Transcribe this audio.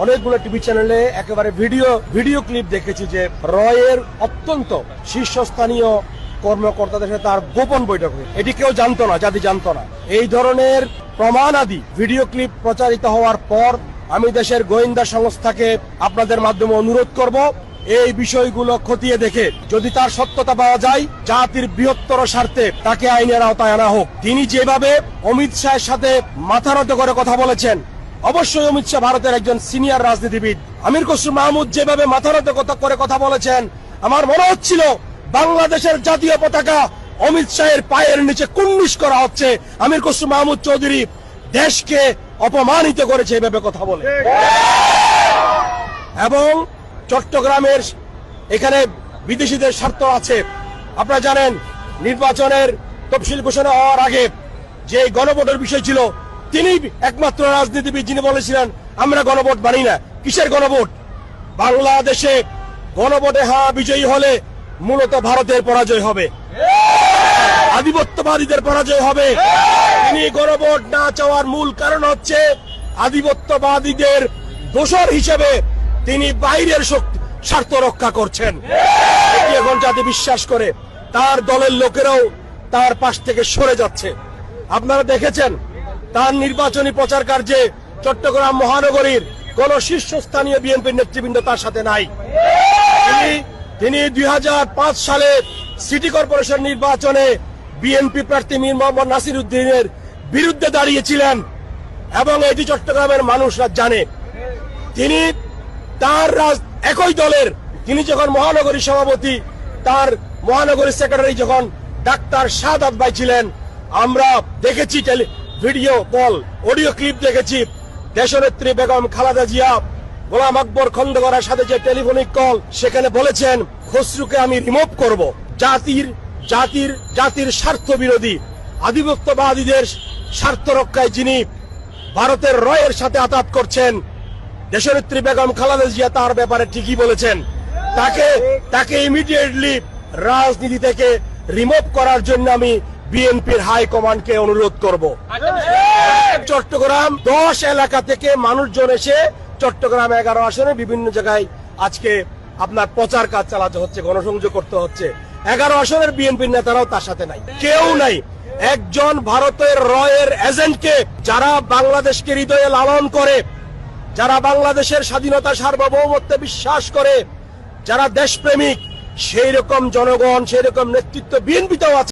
অনেকগুলো টিভি চ্যানেলে একেবারে ভিডিও ভিডিও ক্লিপ দেখেছি যে রয়ের অত্যন্ত শীর্ষস্থানীয় কর্মকর্তাদের সাথে তার গোপন বৈঠক হয়েছে। এটি কেউ জানতো না, জাতি জানতো না এই ধরনের প্রমাণ আদি ভিডিও ক্লিপ প্রচারিত হওয়ার পর আমি দেশের গোয়েন্দা সংস্থাকে আপনাদের মাধ্যমে অনুরোধ করব, এই বিষয়গুলো খতিয়ে দেখে যদি তার সত্যতা পাওয়া যায়, জাতির বৃহত্তর স্বার্থে তাকে আইনের আওতায় আনা হোক তিনি যেভাবে অমিত শাহের সাথে মাথা নত করে কথা বলেছেন অবশ্যই অমিত শাহ ভারতের একজন সিনিয়র রাজনীতিবিদ। আমির খসরু মাহমুদ যেভাবে মাথা নত কথা- করে কথা বলেছেন, আমার মনে হচ্ছিল বাংলাদেশের জাতীয় পতাকা অমিত শাহের পায়ের নিচে কুন্নিশ করা হচ্ছে। আমির খসরু মাহমুদ চৌধুরী দেশকে অপমানিত করেছে এভাবে কথা বলে। এবং চট্টগ্রামের এখানে বিদেশিদের স্বার্থ আছে। আপনারা জানেন, নির্বাচনের তফসিল ঘোষণা হওয়ার আগে যে গণভোটের বিষয় ছিল তিনি একমাত্র রাজনীতিবিদ যিনি বলেছিলেন, আমরা গণভোট মানি না। কিসের গণভোট? বাংলাদেশে গণভোটে হা বিজয়ী হলে মূলত ভারতের পরাজয় হবে। আধিপত্যবাদীদের পরাজয় হবে। তিনি গণভোট না চাওয়ার মূল কারণ হচ্ছে আধিপত্যবাদীদের দোষর হিসেবে তিনি বাইরের শক্তি, স্বার্থ রক্ষা করছেন। এখন জাতি বিশ্বাস করে। তার দলের লোকেরাও তার পাশ থেকে সরে যাচ্ছে। আপনারা দেখেছেন তার নির্বাচনী প্রচার কার্যে চট্টগ্রাম মহানগরীর কোন শীর্ষস্থানীয় বিএনপির নেতৃবৃন্দ তার সাথে নাই। তিনি দুই সালে সিটি কর্পোরেশন নির্বাচনে বিএনপি প্রার্থী মীর মোহাম্মদ নাসির উদ্দিনের বিরুদ্ধে দাঁড়িয়েছিলেন এবং এটি চট্টগ্রামের মানুষরা জানে। তিনি তার রাজ- একই দলের, তিনি যখন মহানগরী সভাপতি, তার মহানগরী সেক্রেটারি যখন ডাক্তার সাদাত ভাই ছিলেন, আমরা দেখেছি ভিডিও কল অডিও ক্লিপ দেখেছি। দেশনেত্রী বেগম খালাদা জিয়া, গোলাম আকবর খন্দকারের সাথে যে টেলিফোনিক কল, সেখানে বলেছেন, খসরুকে আমি রিমুভ করব। জাতির জাতির জাতির স্বার্থ বিরোধী, আধিপত্যবাদীদের স্বার্থ রক্ষায় যিনি ভারতের রয়ের সাথে আতাত করছেন, দেশনেত্রী বেগম খালাদা জিয়া তার ব্যাপারে ঠিকই বলেছেন। তাকে তাকে ইমিডিয়েটলি রাজনীতি থেকে রিমুভ করার জন্য আমি বিএনপির হাই কমান্ডকে অনুরোধ করব। চট্টগ্রাম দশ এলাকা থেকে মানুষজন এসে চট্টগ্রাম এগারো আসনে বিভিন্ন জায়গায় আজকে আপনার প্রচার কাজ চালাতে হচ্ছে, গণসংযোগ করতে হচ্ছে। এগারো আসনের বিএনপির নেতারাও তার সাথে নাই, কেউ নাই। একজন ভারতের রয়ের এজেন্টকে যারা বাংলাদেশকে হৃদয়ে লালন করে, যারা বাংলাদেশের স্বাধীনতা সার্বভৌমত্বে বিশ্বাস করে, যারা দেশপ্রেমিক সেই রকম জনগণ সেই রকম নেতৃত্ব বিএনপিতেও আছে।